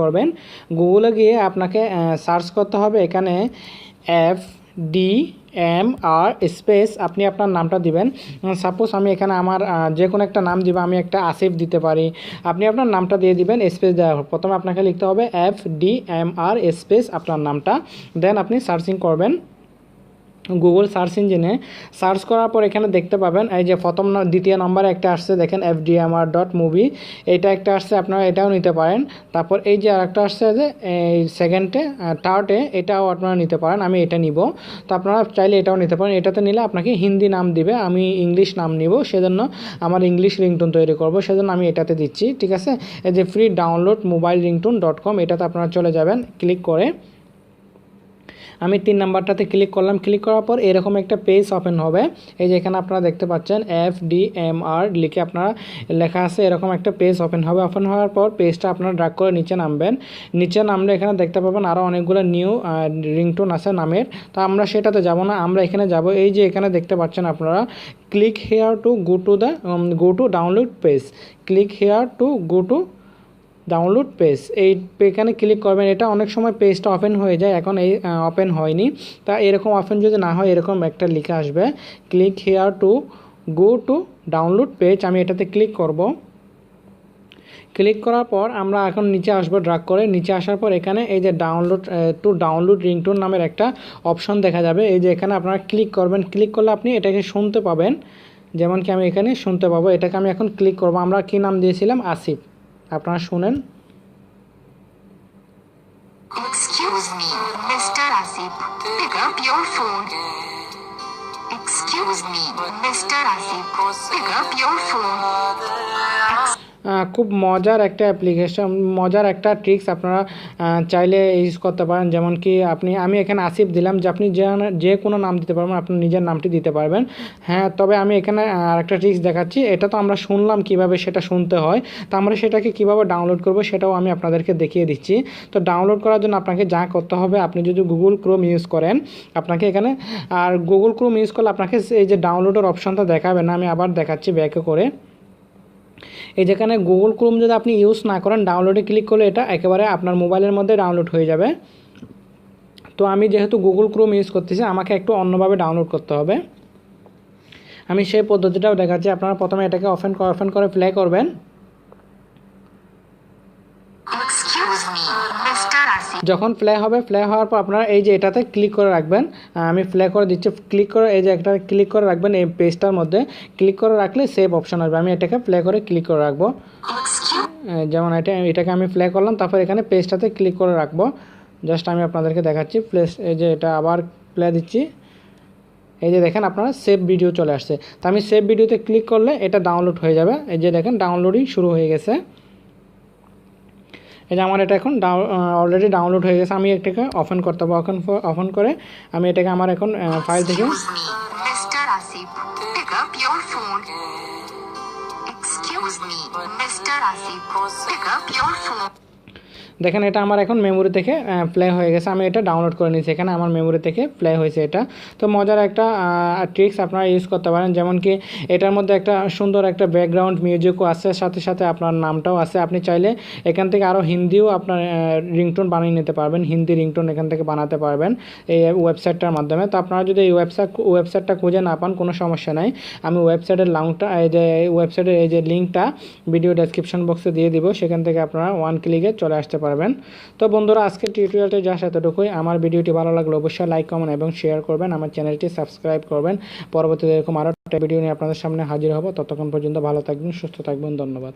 করবেন। গুগলে গিয়ে আপনাকে সার্চ করতে হবে। এখানে F D M R space আপনি আপনার নামটা দিবেন। সাপোজ আমি এখানে আমার যে কোনো একটা নাম দিব, আমি একটা আসিফ দিতে পারি। আপনি আপনার নামটা দিয়ে দিবেন স্পেস দেওয়ার পর। প্রথমে আপনাকে লিখতে হবে F D M R space আপনার নামটা। দেন আপনি সার্চিং করবেন। গুগল সার্চ ইঞ্জিনে সার্চ করার পর এখানে দেখতে পাবেন, এই যে প্রথম দ্বিতীয় নম্বরে একটা আসছে, দেখেন এফ ডিএমআর ডট মুভি এটা একটা আসছে, আপনারা এটাও নিতে পারেন। তারপর এই যে আরেকটা আসছে যে, এই সেকেন্ডে থার্ডে এটাও আপনারা নিতে পারেন, আমি এটা নিব। তো আপনারা চাইলে এটাও নিতে পারেন। এটাতে নিলে আপনাকে হিন্দি নাম দিবে, আমি ইংলিশ নাম নিব, সেজন্য আমার ইংলিশ রিংটোন তৈরি করব, সেজন্য আমি এটাতে দিচ্ছি, ঠিক আছে? এই যে free download mobile ringtone dot com এটাতে আপনারা চলে যাবেন ক্লিক করে। আমি তিন নাম্বারটাতে ক্লিক করলাম। ক্লিক করার পর এরকম একটা পেজ ওপেন হবে। এই যে এখানে আপনারা দেখতে পাচ্ছেন এফ ডি এম আর লিখে আপনারা লেখা আছে এরকম একটা পেজ ওপেন হবে। ওপেন হওয়ার পর পেজটা আপনারা ড্রাগ করে নিচে নামবেন। নিচে নামলে এখানে দেখতে পাবেন আরও অনেকগুলো নিউ রিংটোন আছে নামের। তো আমরা সেটাতে যাব না। আমরা এখানে যাব। এই যে এখানে দেখতে পাচ্ছেন আপনারা click here to go to the go to download page click here to go to download page এই এখানে ক্লিক করবেন, এটা অনেক সময় পেজটা ওপেন হয়ে যায়, এখন এই ওপেন হয়নি। তা এরকম ওপেন যদি না হয়, এরকম একটা লিখে আসবে। Click here to go to download page আমি এটাতে ক্লিক করব। ক্লিক করার পর আমরা এখন নিচে আসব ড্রাগ করে। নিচে আসার পর এখানে এই যে ডাউনলোড টু ডাউনলোড রিংটোন নামের একটা অপশন দেখা যাবে। এই যে এখানে আপনারা ক্লিক করবেন। ক্লিক করলে আপনি এটাকে শুনতে পাবেন। যেমন কি আমি এখানে শুনতে পাবো। এটাকে আমি এখন ক্লিক করব। আমরা কি নাম দিয়েছিলাম? আসিফ। আপনারা শুনেন Excuse me, Mr. Asif. Pick up your phone. Excuse me, Mr. Asif. Pick up your phone. খুব মজার একটা অ্যাপ্লিকেশন মজার একটা ট্রিক্স আপনারা চাইলে ইউজ করতে পারেন। যেমন কি আপনি, আমি এখানে আসিফ দিলাম যে আপনি যে যে কোনো নাম দিতে পারবেন, আপনি নিজের নামটি দিতে পারবেন। হ্যাঁ তবে আমি এখানে আর একটা ট্রিক্স দেখাচ্ছি। এটা তো আমরা শুনলাম কীভাবে সেটা শুনতে হয়। তো আমরা সেটাকে কীভাবে ডাউনলোড করব সেটাও আমি আপনাদেরকে দেখিয়ে দিচ্ছি। তো ডাউনলোড করার জন্য আপনাকে যা করতে হবে, আপনি যদি গুগল ক্রোম ইউজ করেন, আপনাকে এখানে, আর গুগল ক্রোম ইউজ করলে আপনাকে এই যে ডাউনলোডের অপশনটা দেখাবে না, আমি আবার দেখাচ্ছি ব্যাকে করে। এই যেখানে গুগল ক্রোম যদি আপনি ইউজ না করেন ডাউনলোডে ক্লিক করলে এটা একেবারে আপনার মোবাইলের মধ্যে ডাউনলোড হয়ে যাবে। তো আমি যেহেতু গুগল ক্রোম ইউজ করতেছি, আমাকে একটু অন্যভাবে ডাউনলোড করতে হবে। আমি সেই পদ্ধতিটাও দেখাচ্ছি, আপনারা প্রথমে এটাকে অফেন অফেন করে প্লে করবেন Excuse me, Mr. Asif. যখন প্লে হবে প্লে হওয়ার পর আপনারা এই যে এটাতে ক্লিক করে রাখবেন আমি প্লে করে দিচ্ছি ক্লিক করে এই যে একটা ক্লিক করে রাখবেন এই পেজটার মধ্যে ক্লিক করে রাখলে সেভ অপশন আসবে। আমি এটাকে প্লে করে ক্লিক করে রাখব। যেমন এটা এটাকে আমি প্লে করলাম তারপর এখানে পেজটাতে ক্লিক করে রাখব। জাস্ট আমি আপনাদেরকে দেখাচ্ছি প্লেস এই যে এটা আবার প্লে দিচ্ছি। এই যে দেখেন আপনারা সেভ ভিডিও চলে আসছে। তো আমি সেভ ভিডিওতে ক্লিক করলে এটা ডাউনলোড হয়ে যাবে। এই যে দেখেন ডাউনলোডিং শুরু হয়ে গেছে। যে আমার এটা এখন অলরেডি ডাউনলোড হয়ে গেছে আমি এটাকে ওপেন করতে পারব ওপেন ওপেন করে আমি এটাকে আমার এখন ফাইল থেকে Excuse me, Mr. Asif. Pick up your phone. দেখেন, এটা আমার এখন মেমোরি থেকে প্লে হয়ে গেছে। আমি এটা ডাউনলোড করে নিয়েছি। এখানে আমার মেমোরি থেকে প্লে হয়েছে এটা। তো মজার একটা ট্রিক্স আপনারা ইউজ করতে পারেন। যেমন কি, এটার মধ্যে একটা সুন্দর একটা ব্যাকগ্রাউন্ড মিউজিকও আছে। সাথে সাথে আপনার নামটাও আছে। আপনি চাইলে এখান থেকে আরও হিন্দিও আপনার রিংটোন বানিয়ে নিতে পারবেন। হিন্দি রিংটোন এখান থেকে বানাতে পারবেন এই ওয়েবসাইটটার মাধ্যমে। তো আপনারা যদি এই ওয়েবসাইট ওয়েবসাইটটা খুঁজে না পান, কোনো সমস্যা নাই। আমি ওয়েবসাইটের লাউংটা এই যে ওয়েবসাইটের এই যে লিঙ্কটা ভিডিও ডেসক্রিপশন বক্সে দিয়ে দিব। সেখান থেকে আপনারা ওয়ান ক্লিকে চলে আসতে পারবেন। তো বন্ধুরা, আজকের টিউটোরিয়ালটি যা এতটুকুই। আমার ভিডিওটি ভালো লাগলে অবশ্যই লাইক কমেন্ট এবং শেয়ার করবেন। আমার চ্যানেলটি সাবস্ক্রাইব করবেন। পরবর্তীতে এরকম আরও একটা ভিডিও নিয়ে আপনাদের সামনে হাজির হব। ততক্ষণ পর্যন্ত ভালো থাকবেন, সুস্থ থাকবেন। ধন্যবাদ।